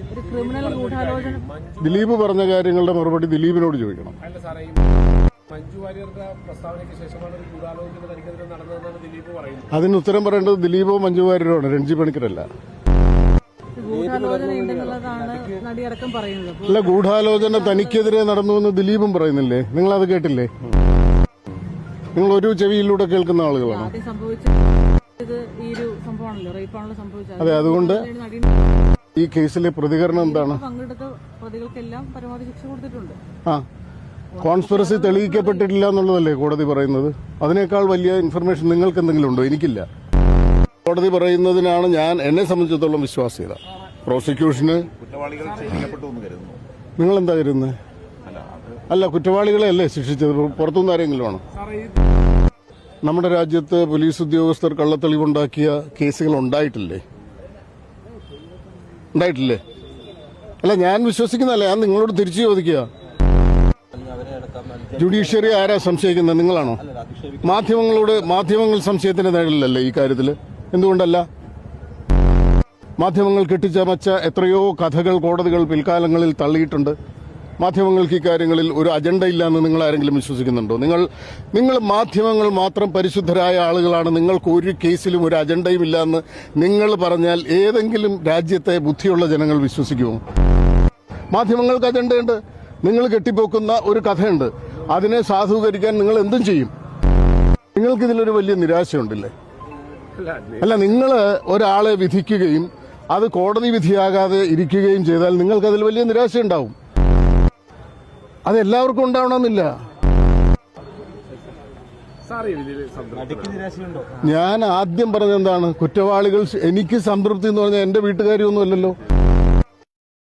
ഒരു ക്രിമിനൽ ഗൂഢാലോചന ദിലീപ് പറഞ്ഞ കാര്യങ്ങളുടെ മറുപടി ദിലീപിനോട് ചോദിക്കണം. അല്ല സാറേ ഈ മഞ്ജു വാര്യരുടെ പ്രസ്താവനയ്ക്ക് ശേഷമാണ് ഒരു ഗൂഢാലോചന തനിക്കെതിരെ നടന്നതെന്നാണ് ദിലീപ് പറയുന്നത്. അതിന് ഉത്തരം പറയേണ്ടത് ദിലീപോ മഞ്ജു വാര്യരോടാണ് രഞ്ജി പണിക്കരല്ല അല്ല ഗൂഢാലോചന തനിക്കെതിരെ നടന്നു എന്ന് ദിലീപും പറയുന്നില്ലേ? നിങ്ങൾ അത് കേട്ടില്ലേ? നിങ്ങൾ ഒരു ചെവിയിലൂടെ കേൾക്കുന്ന ആളുകളാണ്. ആദ്യം സംഭവിച്ചത് ഈ ഒരു സംഭവമാണല്ലോ റേപ്പാണല്ലോ സംഭവിച്ചത്. അതെ, അതുകൊണ്ട് ഈ കേസിലെ പ്രതികരണം എന്താണ്? പങ്കെടുത്ത പ്രതികൾക്കെല്ലാം പരമാവധി ശിക്ഷ കൊടുത്തിട്ടുണ്ട്. ആ. കോൺസ്പിറസി തെളിയിക്കപ്പെട്ടിട്ടില്ല എന്നുള്ളതല്ലേ കോടതി പറയുന്നത്? അതിനേക്കാൾ വലിയ ഇൻഫർമേഷൻ നിങ്ങൾക്ക് എന്തെങ്കിലും ഉണ്ടോ? എനിക്കില്ല. കോടതി പറയുന്നതിനാണ് ഞാൻ എന്നെ സംബന്ധിച്ചിടത്തോളം വിശ്വാസ്യത. പ്രോസിക്യൂഷന് നിങ്ങൾ എന്താ കരുതുന്നത് അല്ല കുറ്റവാളികളെ അല്ലേ ശിക്ഷിച്ചത്? പുറത്തുനിന്ന് ആരെങ്കിലും ആണോ? ഈ നമ്മുടെ രാജ്യത്ത് പോലീസ് ഉദ്യോഗസ്ഥർ കള്ളത്തെളിവുണ്ടാക്കിയ കേസുകൾ ഉണ്ടായിട്ടില്ലേ? ഉണ്ടായിട്ടില്ലേ? അല്ല ഞാൻ വിശ്വസിക്കുന്നതല്ല ഞാൻ നിങ്ങളോട് തിരിച്ചു ചോദിക്കുക. ജുഡീഷ്യറി ആരാ സംശയിക്കുന്നത്? നിങ്ങളാണോ? മാധ്യമങ്ങളോട് മാധ്യമങ്ങൾ സംശയത്തിന്റെ നേടില്ലല്ലേ ഈ കാര്യത്തിൽ എന്തുകൊണ്ടല്ല? മാധ്യമങ്ങൾ കെട്ടിച്ചമച്ച എത്രയോ കഥകൾ കോടതികൾ പിൽക്കാലങ്ങളിൽ തള്ളിയിട്ടുണ്ട്. മാധ്യമങ്ങൾക്ക് ഇക്കാര്യങ്ങളിൽ കാര്യങ്ങളിൽ ഒരു അജണ്ട ഇല്ലാന്ന് നിങ്ങൾ ആരെങ്കിലും വിശ്വസിക്കുന്നുണ്ടോ? നിങ്ങൾ നിങ്ങൾ മാധ്യമങ്ങൾ മാത്രം പരിശുദ്ധരായ ആളുകളാണ്. നിങ്ങൾക്ക് ഒരു കേസിലും ഒരു അജണ്ടയും ഇല്ലാന്ന് നിങ്ങൾ പറഞ്ഞാൽ ഏതെങ്കിലും രാജ്യത്തെ ബുദ്ധിയുള്ള ജനങ്ങൾ വിശ്വസിക്കുമോ? മാധ്യമങ്ങൾക്ക് അജണ്ടയുണ്ട് നിങ്ങൾ കെട്ടിപ്പോക്കുന്ന ഒരു കഥയുണ്ട്. അതിനെ സാധൂകരിക്കാൻ നിങ്ങൾ എന്തും ചെയ്യും. നിങ്ങൾക്കിതിലൊരു വലിയ നിരാശയുണ്ടല്ലേ? അല്ല നിങ്ങൾ ഒരാളെ വിധിക്കുകയും അത് കോടതി വിധിയാകാതെ ഇരിക്കുകയും ചെയ്താൽ നിങ്ങൾക്കതിൽ വലിയ നിരാശയുണ്ടാവും. അത് എല്ലാവർക്കും ഉണ്ടാവണമെന്നില്ല. ഞാൻ ആദ്യം പറഞ്ഞത് എന്താണ് കുറ്റവാളികൾ എനിക്ക് സംതൃപ്തി എന്ന് പറഞ്ഞാൽ എന്റെ വീട്ടുകാരിയൊന്നുമല്ലല്ലോ.